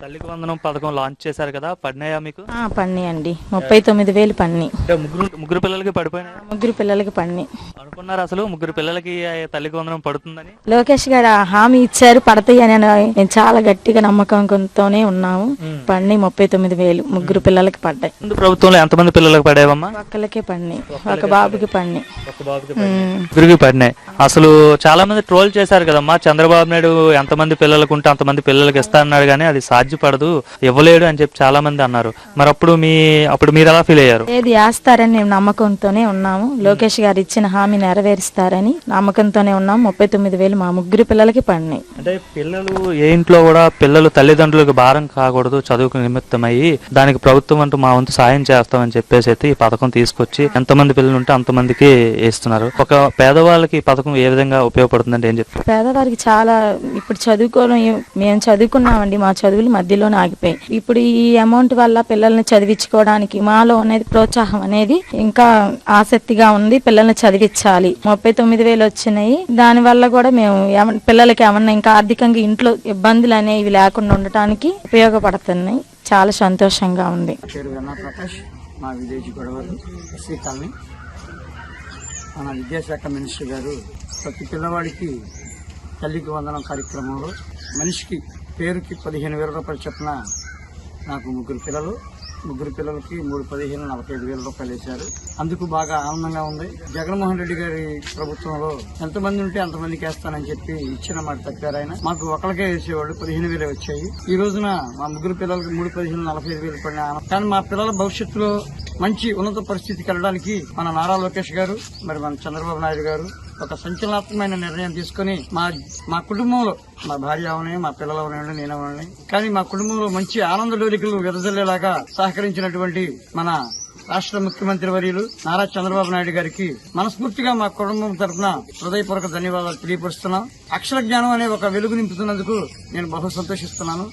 తల్లికి వందనం పథకం లాంచ్ చేశారు కదా పడినాయా మీకు? ఆ, పడినాయి అండి ముప్పై తొమ్మిది వేలు అంటే ముగ్గురు ముగ్గురు పిల్లలకి పడిపోయినాయి? ముగ్గురు పిల్లలకి పడినాయి. అనుకున్నారు అసలు ముగ్గురు పిల్లలకి ఆ తల్లికి వందనం పడుతుందని? లోకేష్ గారు ఆ హామీ ఇచ్చారు పడతాయి అని మేము చాలా గట్టిగా నమ్మకంతోనే ఉన్నాము. పడినాయి ముప్పై తొమ్మిది వేలు ముగ్గురు పిల్లలకి పడ్డాయి. ముందు ప్రభుత్వంలో ఎంతమంది పిల్లలకు పడేవమ్మా? ఒక్కలకే పడినాయి. ఒక బాబుకి పడినాయి. ఒక బాబుకి ముగ్గురికి పడినాయి. అసలు చాలా మంది ట్రోల్ చేశారు కదమ్మా చంద్రబాబు నాయుడు ఎంతమంది పిల్లలకు ఉంటే అంతమంది పిల్లలకి ఇస్తా అన్నాడు కానీ అది సాధ్యపడదు ఇవ్వలేడు అని చెప్పి చాలా మంది అన్నారు. మరి అప్పుడు మీ అప్పుడు మీరు ఎలా ఫీల్ అయ్యారు? ఏది వేస్తారని మేము నమ్మకంతోనే ఉన్నాము. లోకేష్ గారు ఇచ్చిన హామీ నెరవేరుస్తారని నమ్మకంతోనే ఉన్నాము. ముప్పై తొమ్మిది వేలు మా ముగ్గురు పిల్లలకి పడినాయి. అంటే పిల్లలు ఏ ఇంట్లో కూడా పిల్లలు తల్లిదండ్రులకు భారం కాకూడదు చదువుకు నిమిత్తమయ్యి దానికి ప్రభుత్వం అంటూ మా వంతు సాయం చేస్తామని చెప్పేసి అయితే ఈ పథకం తీసుకొచ్చి ఎంతమంది పిల్లలు ఉంటే అంతమందికి ఇస్తున్నారు ఒక పేదవాళ్ళకి ఈ పథకం ఏ విధంగా ఉపయోగపడుతుందంటే ఏం చెప్తారు పేదవారికి చాలా ఇప్పుడు చదువుకోవడం మేము చదువుకున్నామండి మా చదువులు మధ్యలోనే ఆగిపోయాయి. ఇప్పుడు ఈ అమౌంట్ వల్ల పిల్లల్ని చదివించుకోవడానికి మాలో అనేది ప్రోత్సాహం అనేది ఇంకా ఆసక్తిగా ఉంది. పిల్లల్ని చదివించాలి. ముప్పై తొమ్మిది వేలు వచ్చినాయి. దాని వల్ల కూడా మేము పిల్లలకి ఏమన్నా ఇంకా ఆర్థికంగా ఇంట్లో ఇబ్బందులు అనేవి లేకుండా ఉండటానికి ఉపయోగపడుతున్నాయి. చాలా సంతోషంగా ఉంది. మా విలేజ్ గొడవలు. ఎస్సీ కాలనీ మన విద్యాశాఖ మినిస్టర్ గారు ప్రతి పిల్లవాడికి తల్లికి వందనం కార్యక్రమంలో మనిషికి పేరుకి పదిహేను వేల రూపాయలు చొప్పున నాకు ముగ్గురు పిల్లలు. ముగ్గురు పిల్లలకి మూడు పదిహేను నలభై ఐదు వేల రూపాయలు వేశారు. అందుకు బాగా ఆనందంగా ఉంది. జగన్మోహన్ రెడ్డి గారి ప్రభుత్వంలో ఎంతమంది ఉంటే అంతమందికి వేస్తానని చెప్పి ఇచ్చిన మాట తప్పారు ఆయన. మాకు ఒకరికే వేసేవాళ్ళు పదిహేను వేలే వచ్చాయి. ఈ రోజున మా ముగ్గురు పిల్లలకి మూడు పదిహేను నలభై ఐదు వేలు పడిన ఆనందం. కానీ మా పిల్లల భవిష్యత్తులో మంచి ఉన్నత పరిస్థితికి వెళ్ళడానికి మన నారా లోకేష్ గారు మరి మన చంద్రబాబు నాయుడు గారు ఒక సంచలనాత్మకమైన నిర్ణయం తీసుకుని మా మా కుటుంబంలో మా భార్య అవని మా పిల్లలు అవనండి నేను అవనండి కానీ మా కుటుంబంలో మంచి ఆనంద డోలికలు వెదజల్లేలాగా సహకరించినటువంటి మన రాష్ట్ర ముఖ్యమంత్రి వర్యులు నారా చంద్రబాబు నాయుడు గారికి మనస్ఫూర్తిగా మా కుటుంబం తరఫున హృదయపూర్వక ధన్యవాదాలు తెలియపరుస్తున్నాం. అక్షర జ్ఞానం అనే ఒక వెలుగు నింపుతున్నందుకు నేను బహు సంతోషిస్తున్నాను.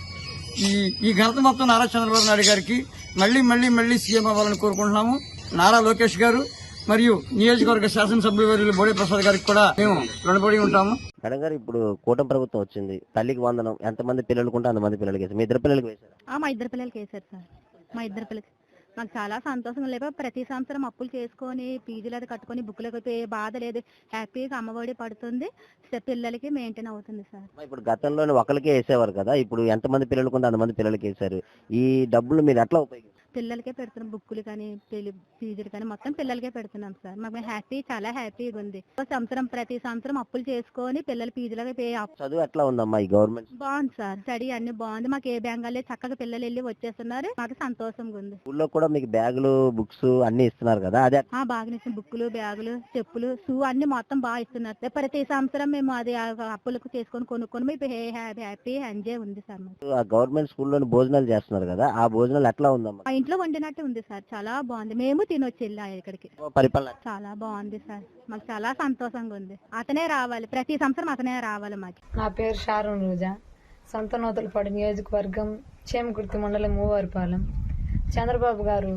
ఈ ఈ ఘనత మొత్తం నారా చంద్రబాబు నాయుడు గారికి మళ్ళీ మళ్ళీ మళ్ళీ సీఎం అవ్వాలని కోరుకుంటున్నాము. నారా లోకేష్ గారు మరియు నియోజకవర్గ శాసనసభ్యులు వర్యులు బోడే ప్రసాద్ గారికి కూడా మేము రుణపడి ఉంటాము. మేడం గారు ఇప్పుడు కూటమి ప్రభుత్వం వచ్చింది. తల్లికి వందనం. ఎంతమంది పిల్లలకు ఉంటే అంతమంది పిల్లలకి వేసారు మీ ఇద్దరు పిల్లలకి వేశారు? ఆ, మా ఇద్దరు పిల్లలకి వేశారు సార్. మా ఇద్దరు పిల్లలకి. మాకు చాలా సంతోషంగా లేక ప్రతి సంవత్సరం అప్పులు చేసుకొని పీజీలు అది కట్టుకొని బుక్లకు ఏ బాధ లేదు. హ్యాపీగా అమ్మఒడి పడుతుంది. పిల్లలకి మెయింటైన్ అవుతుంది సార్. ఇప్పుడు గతంలోనే ఒకరికే వేసేవారు కదా. ఇప్పుడు ఎంతమంది పిల్లలకు ఉంటే అంతమంది పిల్లలకి వేశారు. ఈ డబ్బులు మీరు ఎట్లా ఉపయోగిస్తారు? పిల్లలకే పెడుతున్నాం బుక్కులు కానీ పెళ్ళి- ఫీజులు కానీ మొత్తం పిల్లలకే పెడుతున్నాం సార్. మాకు హ్యాపీ చాలా హ్యాపీగా ఉంది. సంవత్సరం ప్రతి సంవత్సరం అప్పులు చేసుకొని పిల్లల ఫీజులకి పే చదువు ఎట్లా ఉందమ్మా ఈ గవర్నమెంట్? బాగుంది సార్. స్టడీ అన్ని బాగుంది. మాకు ఏ బెంగాలే చక్కగా పిల్లలు వెళ్ళి వచ్చేస్తున్నారు. మాకు సంతోషంగా ఉంది. స్కూల్లో కూడా మీకు బ్యాగులు బుక్స్ అన్ని ఇస్తున్నారు కదా అదే ఆ బాగా ఇచ్చిన బుక్కులు బ్యాగులు చెప్పులు షూ అన్ని మొత్తం బాగా ఇస్తున్నారు ప్రతి సంవత్సరం మేము అది అప్పులకు చేసుకొని కొనుక్కొని మేము హ్యాపీ ఎంజాయ్ ఉంది సార్ గవర్నమెంట్ స్కూల్లోని భోజనాలు చేస్తున్నారు కదా ఆ భోజనాలు ఎట్లా ఉందమ్మా? ఇంట్లో వండినట్టే ఉంది సార్. చాలా బాగుంది. మేము తినొచ్చి వెళ్ళాం ఇక్కడికి. పరిపాలన. చాలా బాగుంది సార్. మాకు చాలా సంతోషంగా ఉంది. అతనే రావాలి. ప్రతి సంవత్సరం అతనే రావాలి మాకు. నా పేరు షారూన్ రోజా. సొంత నూతలపాడు నియోజకవర్గం చేమకుర్తి మండలం మూవారిపాలెం. చంద్రబాబు గారు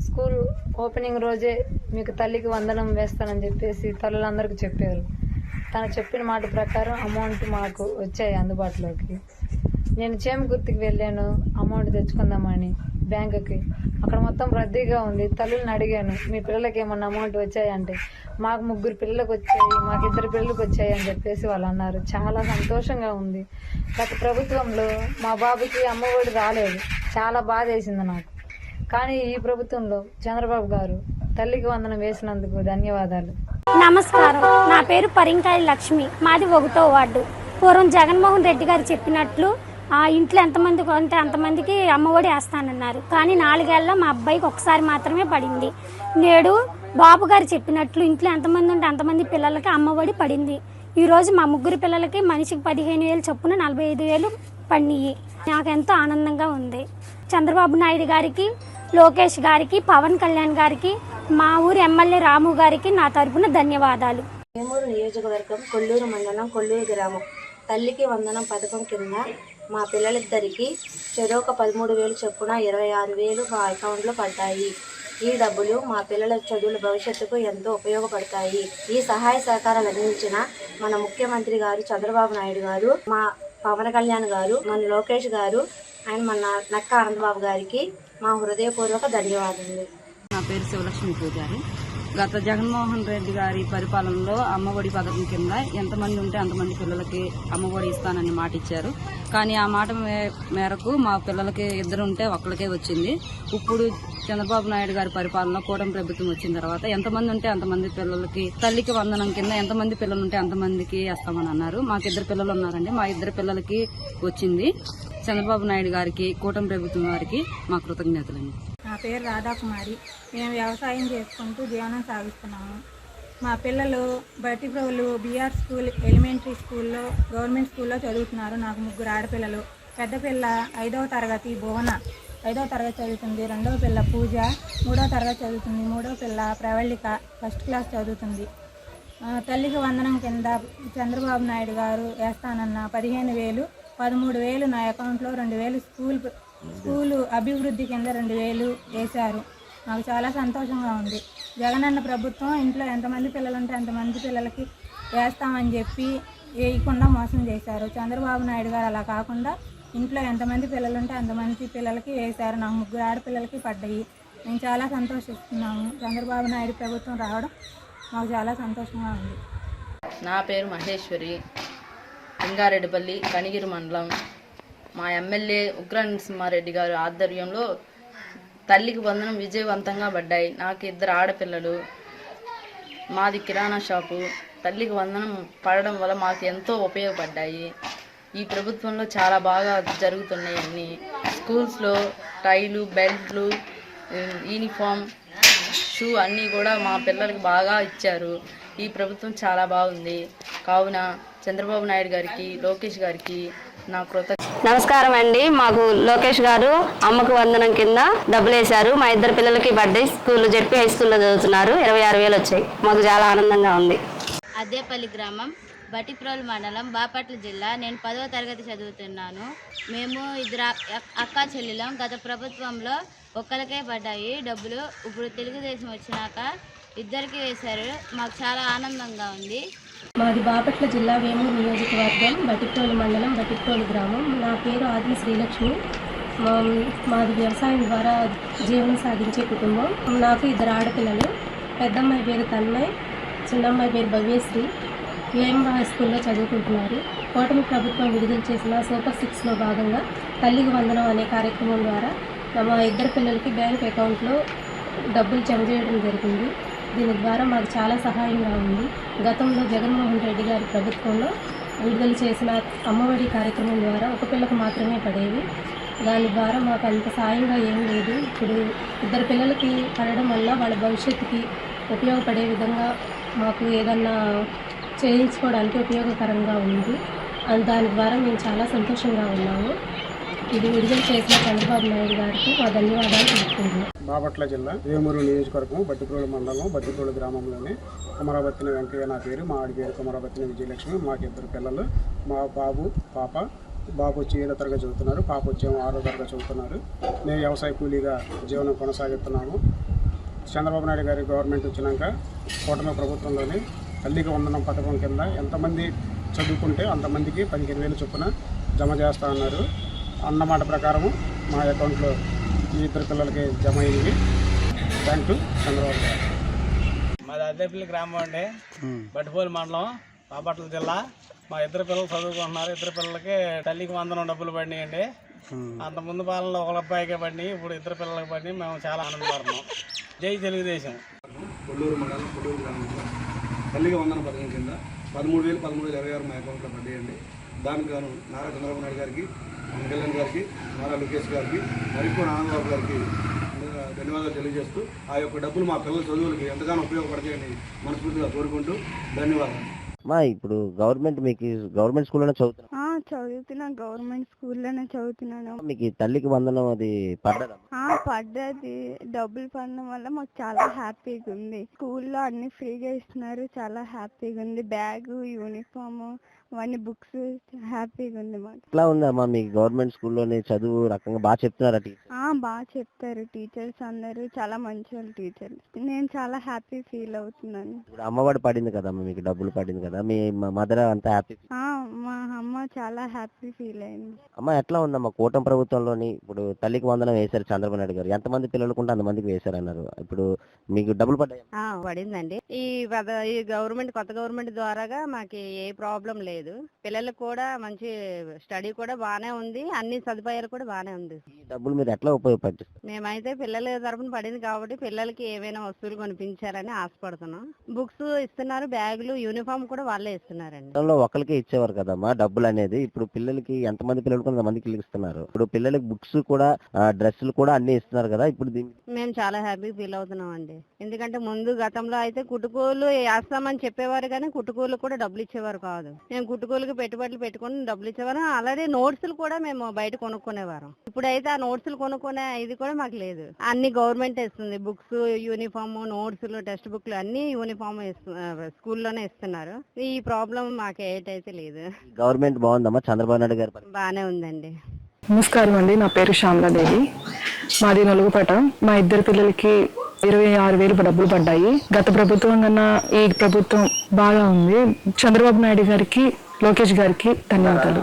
స్కూల్ ఓపెనింగ్ రోజే మీకు తల్లికి వందనం వేస్తానని చెప్పేసి తల్లులందరికీ చెప్పారు. తను చెప్పిన మాట ప్రకారం అమౌంట్ మాకు వచ్చాయి అందుబాటులోకి. నేను చేమకుర్తికి వెళ్ళాను. అమౌంట్ తెచ్చుకుందామని. బ్యాంకుకి. అక్కడ మొత్తం రద్దీగా ఉంది. తల్లుల్ని అడిగాను మీ పిల్లలకి ఏమన్నా అమౌంట్ వచ్చాయంటే? మాకు ముగ్గురు పిల్లలకు వచ్చాయి మాకు ఇద్దరు పిల్లలకు వచ్చాయి అని చెప్పేసి వాళ్ళు అన్నారు. చాలా సంతోషంగా ఉంది. గత ప్రభుత్వంలో మా బాబుకి అమ్మఒడి రాలేదు. చాలా బాధ వేసింది నాకు. కానీ ఈ ప్రభుత్వంలో చంద్రబాబు గారు తల్లికి వందనం వేసినందుకు ధన్యవాదాలు. నమస్కారం. నా పేరు పరింకాయ లక్ష్మి. మాది ఒకటో వార్డు. పూర్వం జగన్మోహన్ రెడ్డి గారు చెప్పినట్లు ఆ ఇంట్లో ఎంతమంది ఉంటే అంతమందికి అమ్మఒడి వేస్తానన్నారు. కానీ నాలుగేళ్ళ మా అబ్బాయికి ఒకసారి మాత్రమే పడింది. నేడు బాబు గారు చెప్పినట్లు ఇంట్లో ఎంతమంది ఉంటే అంతమంది పిల్లలకి అమ్మఒడి పడింది. ఈరోజు మా ముగ్గురు పిల్లలకి మనిషికి పదిహేను వేలు చొప్పున నలభై ఐదు వేలు పడినాయి. నాకు ఎంతో ఆనందంగా ఉంది. చంద్రబాబు నాయుడు గారికి లోకేష్ గారికి పవన్ కళ్యాణ్ గారికి మా ఊరు ఎమ్మెల్యే రాము గారికి నా తరపున ధన్యవాదాలు. నియోజకవర్గం కొల్లూరు మండలం కొల్లూరు గ్రామం. తల్లికి వందనం పథకం కింద మా పిల్లలిద్దరికీ చెరో ఒక పదమూడు వేలు చొప్పున ఇరవై ఆరు వేలు మా అకౌంట్లో పడ్డాయి. ఈ డబ్బులు మా పిల్లల చదువుల భవిష్యత్తుకు ఎంతో ఉపయోగపడతాయి. ఈ సహాయ సహకారాలు అందించిన మన ముఖ్యమంత్రి గారు చంద్రబాబు నాయుడు గారు మా పవన్ కళ్యాణ్ గారు మన లోకేష్ గారు ఆయన మన నక్క ఆనందబాబు గారికి మా హృదయపూర్వక ధన్యవాదాలు నా పేరు శివలక్ష్మి పూజారి. గత జగన్మోహన్ రెడ్డి గారి పరిపాలనలో అమ్మఒడి పథకం కింద ఎంతమంది ఉంటే అంతమంది పిల్లలకి అమ్మఒడి ఇస్తానని మాట ఇచ్చారు కానీ ఆ మాట మే- మేరకు మా పిల్లలకి ఇద్దరు ఉంటే ఒక్కరికే వచ్చింది. ఇప్పుడు చంద్రబాబు నాయుడు గారి పరిపాలన కూటమి ప్రభుత్వం వచ్చిన తర్వాత ఎంతమంది ఉంటే అంతమంది పిల్లలకి తల్లికి వందనం కింద ఎంతమంది పిల్లలు ఉంటే అంతమందికి వేస్తామని అన్నారు. మాకు ఇద్దరు పిల్లలు ఉన్నారండి. మా ఇద్దరు పిల్లలకి వచ్చింది. చంద్రబాబు నాయుడు గారికి కూటమి ప్రభుత్వం వారికి మా కృతజ్ఞతలండి. నా పేరు రాధాకుమారి. మేము వ్యవసాయం చేసుకుంటూ జీవనం సాగిస్తున్నాము. మా పిల్లలు బట్టి ప్రభులు బీఆర్ స్కూల్ ఎలిమెంటరీ స్కూల్లో గవర్నమెంట్ స్కూల్లో చదువుతున్నారు. నాకు ముగ్గురు ఆడపిల్లలు. పెద్ద పిల్ల ఐదవ తరగతి భువన. ఐదవ తరగతి చదువుతుంది. రెండవ పిల్ల పూజ. మూడవ తరగతి చదువుతుంది. మూడవ పిల్ల ప్రవళిక. ఫస్ట్ క్లాస్ చదువుతుంది. తల్లికి వందనం కింద చంద్రబాబు నాయుడు గారు వేస్తానన్న పదిహేను వేలు పదమూడు వేలు నా అకౌంట్లో రెండు వేలు స్కూల్ స్కూలు అభివృద్ధి కింద రెండు వేలు వేశారు. నాకు చాలా సంతోషంగా ఉంది. జగనన్న ప్రభుత్వం ఇంట్లో ఎంతమంది పిల్లలు ఉంటే అంతమంది పిల్లలకి వేస్తామని చెప్పి వేయకుండా మోసం చేశారు. చంద్రబాబు నాయుడు గారు అలా కాకుండా ఇంట్లో ఎంతమంది పిల్లలు ఉంటే అంతమంది పిల్లలకి వేశారు. నాకు ముగ్గురు ఆడపిల్లలకి పడ్డాయి. మేము చాలా సంతోషిస్తున్నాము. చంద్రబాబు నాయుడు ప్రభుత్వం రావడం మాకు చాలా సంతోషంగా ఉంది. నా పేరు మహేశ్వరి. లింగారెడ్డిపల్లి కనిగిరి మండలం మా ఎమ్మెల్యే ఉగ్ర నరసింహారెడ్డి గారి ఆధ్వర్యంలో తల్లికి వందనం విజయవంతంగా పడ్డాయి. నాకు ఇద్దరు ఆడపిల్లలు మాది కిరాణా షాపు. తల్లికి వందనం పడడం వల్ల మాకు ఎంతో ఉపయోగపడ్డాయి. ఈ ప్రభుత్వంలో చాలా బాగా జరుగుతున్నాయి అన్నీ. స్కూల్స్లో టైలు బెల్ట్లు యూనిఫామ్ షూ అన్నీ కూడా మా పిల్లలకి బాగా ఇచ్చారు. ఈ ప్రభుత్వం చాలా బాగుంది. కావున చంద్రబాబు నాయుడు గారికి లోకేష్ గారికి నా కృత నమస్కారం అండి. మాకు లోకేష్ గారు అమ్మకు వందనం కింద డబ్బులు వేశారు. మా ఇద్దరు పిల్లలకి బర్త్డే స్కూల్ చెప్పి హై స్కూల్లో చదువుతున్నారు. ఇరవై ఆరు వేలు వచ్చాయి. మాకు చాలా ఆనందంగా ఉంది. అద్దేపల్లి గ్రామం బటిప్రోలు మండలం బాపట్ల జిల్లా. నేను పదవ తరగతి చదువుతున్నాను. మేము ఇద్దరు అక్- అక్కా చెల్లెలం. గత ప్రభుత్వంలో ఒక్కరికే పడ్డాయి డబ్బులు. ఇప్పుడు తెలుగుదేశం వచ్చినాక ఇద్దరికి వేశారు. మాకు చాలా ఆనందంగా ఉంది. మాది బాపట్ల జిల్లా వేమూరు నియోజకవర్గం బటిప్రోలు మండలం బటిప్రోలు గ్రామం. నా పేరు ఆది శ్రీలక్ష్మి. మా మాది వ్యవసాయం ద్వారా జీవనం సాగించే కుటుంబం. నాకు ఇద్దరు ఆడపిల్లలు పెద్దమ్మాయి పేరు తన్మయ్ చిన్నమ్మాయి పేరు భవ్యశ్రీ. ఏఎం హై స్కూల్లో చదువుకుంటున్నారు. కూటమి ప్రభుత్వం విడుదల చేసిన సూపర్ సిక్స్లో భాగంగా తల్లికి వందనం అనే కార్యక్రమం ద్వారా మా ఇద్దరు పిల్లలకి బ్యాంక్ అకౌంట్లో డబ్బులు జమ చేయడం జరిగింది. దీని ద్వారా మాకు చాలా సహాయంగా ఉంది. గతంలో జగన్మోహన్ రెడ్డి గారి ప్రభుత్వంలో విడుదల చేసిన అమ్మఒడి కార్యక్రమం ద్వారా ఒక పిల్లకు మాత్రమే పడేవి. దాని ద్వారా మాకు అంత సాయంగా ఏం లేదు. ఇప్పుడు ఇద్దరు పిల్లలకి పడడం వల్ల వాళ్ళ భవిష్యత్తుకి ఉపయోగపడే విధంగా మాకు ఏదన్నా చేయించుకోవడానికి ఉపయోగకరంగా ఉంది. అండ్ దాని ద్వారా మేము చాలా సంతోషంగా ఉన్నాము. ఇది విడుదల చేసిన చంద్రబాబు నాయుడు గారికి మా ధన్యవాదాలు తెలుపుకుంటున్నాం. బాపట్ల జిల్లా వేమూరు నియోజకవర్గం బట్టిప్రోలు మండలం బట్టిప్రోలు గ్రామంలోని కుమరాబత్తిన వెంకయ్య నా పేరు. మా ఆడి పేరు కుమరాబత్తిన విజయలక్ష్మి. మాకు ఇద్దరు పిల్లలు. మా బాబు పాప. బాబు వచ్చి ఏడో తరగతి చదువుతున్నారు. పాప వచ్చేమో ఆరో తరగతి చదువుతున్నారు. మేము వ్యవసాయ కూలీగా జీవనం కొనసాగిస్తున్నాము. చంద్రబాబు నాయుడు గారి గవర్నమెంట్ వచ్చినాక కూటమి ప్రభుత్వంలోని తల్లికి వందనం పథకం కింద ఎంతమంది చదువుకుంటే అంతమందికి పదిహేను వేలు చొప్పున జమ చేస్తా అన్నారు. అన్నమాట ప్రకారము మా అకౌంట్లో ఈ ఇద్దరు పిల్లలకి జమ అయ్యింది థ్యాంక్ యూ చంద్రబాబు మాది అద్దెపల్లి గ్రామం అండి. బట్టిపోలి మండలం బాపట్ల జిల్లా. మా ఇద్దరు పిల్లలు చదువుకుంటున్నారు. ఇద్దరు పిల్లలకి తల్లికి వందనం డబ్బులు పడినాయండి. అంత ముందు పాలనలో ఒక అబ్బాయికే పడినాయి. ఇప్పుడు ఇద్దరు పిల్లలకి పడినాయి. మేము చాలా ఆనందపడుతున్నాం జై తెలుగుదేశం. కొల్లూరు మండలం కొల్లూరు గ్రామంలో తల్లిగా వందన పథకం కింద పదమూడు వేలు పదమూడు వేల ఇరవై ఆరు మా అకౌంట్లో పడ్డాయండి. దానికి గాను నారా చంద్రబాబు నాయుడు గారికి కళ్యాణ్ గారికి నారా లోకేష్ గారికి మరికొన్ని ఆనందబాబు గారికి ధన్యవాదాలు తెలియజేస్తూ ఆ యొక్క డబ్బులు మా పిల్లల చదువులకి ఎంతగానో ఉపయోగపడతాయని మనస్ఫూర్తిగా కోరుకుంటూ ధన్యవాదాలు. మా ఇప్పుడు గవర్నమెంట్ మీకు గవర్నమెంట్ స్కూల్లోనే చదువుతున్నా? చదువుతున్నా గవర్నమెంట్ స్కూల్లోనే చదువుతున్నాను. మీకు తల్లికి వందనం అది పడ్డదా పడ్డది. డబ్బులు పడడం వల్ల మాకు చాలా హ్యాపీగా ఉంది స్కూల్లో అన్ని ఫ్రీగా ఇస్తున్నారు చాలా హ్యాపీగా ఉంది బ్యాగ్ యూనిఫామ్ అవన్నీ బుక్స్ హ్యాపీగా ఉంది మాకు ఎట్లా ఉందమ్మా మీ గవర్నమెంట్ స్కూల్లోని చదువు రకంగా బాగా చెప్తున్నారా టీచర్? ఆ, బాగా చెప్తారు టీచర్స్ అందరూ. చాలా మంచి వాళ్ళు టీచర్స్ నేను చాలా హ్యాపీ ఫీల్ అవుతున్నాను. ఇప్పుడు అమ్మఒడి పడింది కదమ్మా మీకు? డబ్బులు పడింది కదా? మీ మదర్ అంతా హ్యాపీ ఆ, మా అమ్మ చాలా హ్యాపీ ఫీల్ అయింది. అమ్మ ఎట్లా ఉందమ్మా? కూటమి ప్రభుత్వంలోని ఇప్పుడు తల్లికి వందనం వేశారు చంద్రబాబు నాయుడు గారు. ఎంతమంది పిల్లలకు ఉంటే అంతమందికి వేశారన్నారు. ఇప్పుడు మీకు డబ్బులు పడ్డాయి? ఆ, పడిందండి. ఈ పద- ఈ గవర్నమెంట్ కొత్త గవర్నమెంట్ ద్వారాగా మాకు ఏ ప్రాబ్లం లేదు. పిల్లలకు కూడా మంచి స్టడీ కూడా బాగానే ఉంది. అన్ని సదుపాయాలు కూడా బాగానే ఉంది. ఈ డబ్బులు మీరు ఎట్లా ఉపయోగపడుతుంది మేమైతే పిల్లల తరపున పడింది కాబట్టి పిల్లలకి ఏవైనా వస్తువులు కొనిపించారని ఆశపడుతున్నాం. బుక్స్ ఇస్తున్నారు బ్యాగులు యూనిఫామ్ కూడా వాళ్ళే ఇస్తున్నారండి. గతంలో ఒకరికే ఇచ్చేవారు కదమ్మా డబ్బులు అనేది. ఇప్పుడు పిల్లలకి ఎంతమంది పిల్లలకు అంతమందికి ఇస్తున్నారు. ఇప్పుడు పిల్లలకి బుక్స్ కూడా డ్రెస్సులు కూడా అన్ని ఇస్తున్నారు కదా ఇప్పుడు దీనికి మేము చాలా హ్యాపీ ఫీల్ అవుతున్నాం అండి ఎందుకంటే ముందు గతంలో అయితే కుట్టుకూలు వేస్తామని చెప్పేవారు కానీ కుట్టుకూలు కూడా డబ్బులు ఇచ్చేవారు కాదు. మేము కుట్టుకూలుకి పెట్టుబడులు పెట్టుకుని డబ్బులు ఇచ్చేవారు అలాగే నోట్స్లు కూడా మేము బయట కొనుక్కునేవారు. ఇప్పుడైతే ఆ నోట్స్లు కొనుక్కునే ఇది కూడా మాకు లేదు. అన్ని గవర్నమెంట్ ఇస్తుంది. బుక్స్ యూనిఫామ్ నోట్స్లు టెక్స్ట్ బుక్లు అన్ని యూనిఫామ్ స్కూల్లోనే ఇస్తున్నారు. ఈ ప్రాబ్లం మాకు ఏటైతే లేదు. గవర్నమెంట్ బాగుందమ్మా? చంద్రబాబు నాయుడు గారు. బాగానే ఉందండి. నమస్కారం అండి నా పేరు శ్యామలాదేవి. మాది నలుగుపేట. మా ఇద్దరు పిల్లలకి ఇరవై ఆరు వేలు డబ్బులు పడ్డాయి. గత ప్రభుత్వం కన్నా ఈ ప్రభుత్వం బాగా ఉంది. చంద్రబాబు నాయుడు గారికి లోకేష్ గారికి ధన్యవాదాలు.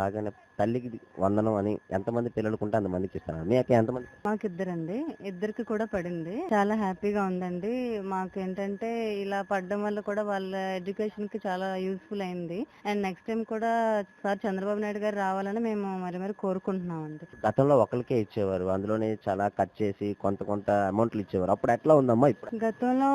రాగానే తల్లికి వందనం అని ఎంతమంది పిల్లలకు ఉంటే అంతమందికి ఇస్తారు? మీ అక్క ఎంతమంది? మాకు ఇద్దరండి ఇద్దరికి కూడా పడింది. చాలా హ్యాపీగా ఉందండి. మాకు ఏంటంటే ఇలా పడడం వల్ల కూడా వాళ్ళ ఎడ్యుకేషన్కి చాలా యూస్ఫుల్ అయింది. అండ్ నెక్స్ట్ టైం కూడా సార్ చంద్రబాబు నాయుడు గారు రావాలని మేము మరి మరి కోరుకుంటున్నామండి. గతంలో ఒకరికే ఇచ్చేవారు. అందులోనే చాలా కట్ చేసి కొంత కొంత అమౌంట్లు ఇచ్చేవారు. అప్పుడు ఎట్లా ఉందమ్మా ఇప్పుడు? గతంలో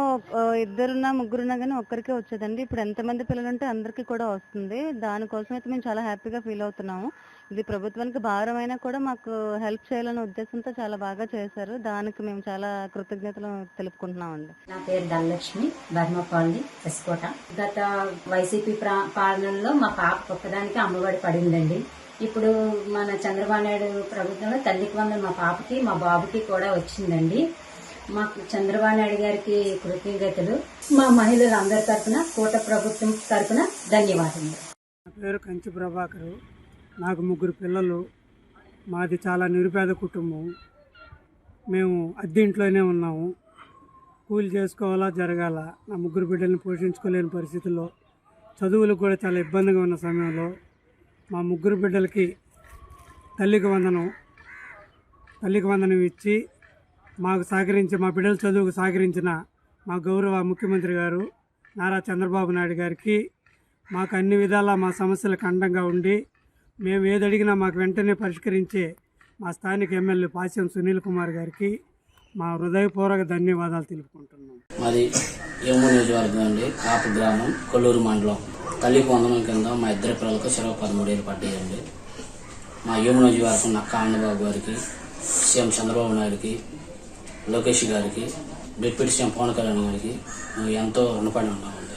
ఇద్దరున్నా ముగ్గురున్నా కానీ ఒక్కరికే వచ్చేదండి. ఇప్పుడు ఎంతమంది పిల్లలు ఉంటే అందరికీ కూడా వస్తుంది. దానికోసం అయితే మేము చాలా హ్యాపీగా ఫీల్ అవుతున్నాము. ఇది ప్రభుత్వానికి భారం అయినా కూడా మాకు హెల్ప్ చేయాలనే ఉద్దేశంతో చాలా బాగా చేశారు. దానికి మేము చాలా కృతజ్ఞతలు తెలుపుకుంటున్నామండి. నా పేరు ధనలక్ష్మి బర్మా కాలనీ ఎస్కోట. గత వైసీపీ ప్రా- పాలనలో మా పాప ఒక్కదానికి అమ్మఒడి పడిందండి. ఇప్పుడు మన చంద్రబాబు నాయుడు ప్రభుత్వంలో తల్లికి వందలు మా పాపకి మా బాబుకి కూడా వచ్చిందండి. మాకు చంద్రబాబు నాయుడు గారికి కృతజ్ఞతలు. మా మహిళలందరి తరపున కూట ప్రభుత్వం తరపున ధన్యవాదములు. నా పేరు కంచి ప్రభాకర్ నాకు ముగ్గురు పిల్లలు. మాది చాలా నిరుపేద కుటుంబం. మేము అద్దె ఇంట్లోనే ఉన్నాము. కూలి చేసుకోవాలా జరగాల? నా ముగ్గురు బిడ్డల్ని పోషించుకోలేని పరిస్థితుల్లో చదువులకు కూడా చాలా ఇబ్బందిగా ఉన్న సమయంలో మా ముగ్గురు బిడ్డలకి తల్లికి వందనం తల్లికి వందనం ఇచ్చి మాకు సహకరించి మా బిడ్డల చదువుకు సహకరించిన మా గౌరవ ముఖ్యమంత్రి గారు నారా చంద్రబాబు నాయుడు గారికి మాకు అన్ని విధాలా మా సమస్యలకు అండంగా ఉండి మేము ఏది అడిగినా మాకు వెంటనే పరిష్కరించే మా స్థానిక ఎమ్మెల్యే పాస్యం సునీల్ కుమార్ గారికి మా హృదయపూర్వక ధన్యవాదాలు తెలుపుకుంటున్నాం. మాది ఏమో నియోజకవర్గం అండి. కాపు గ్రామం కొల్లూరు మండలం. తల్లి వందనం కింద మా ఇద్దరు పిల్లలకు చెరవ పదమూడేళ్ళు పడ్డాయండి. మా యోమ నియోజకవర్గం నక్క ఆనందబాబు గారికి సీఎం చంద్రబాబు నాయుడుకి లోకేష్ గారికి డిప్యూటీ సీఎం పవన్ కళ్యాణ్ గారికి మేము ఎంతో రుణపడి ఉన్నామండి.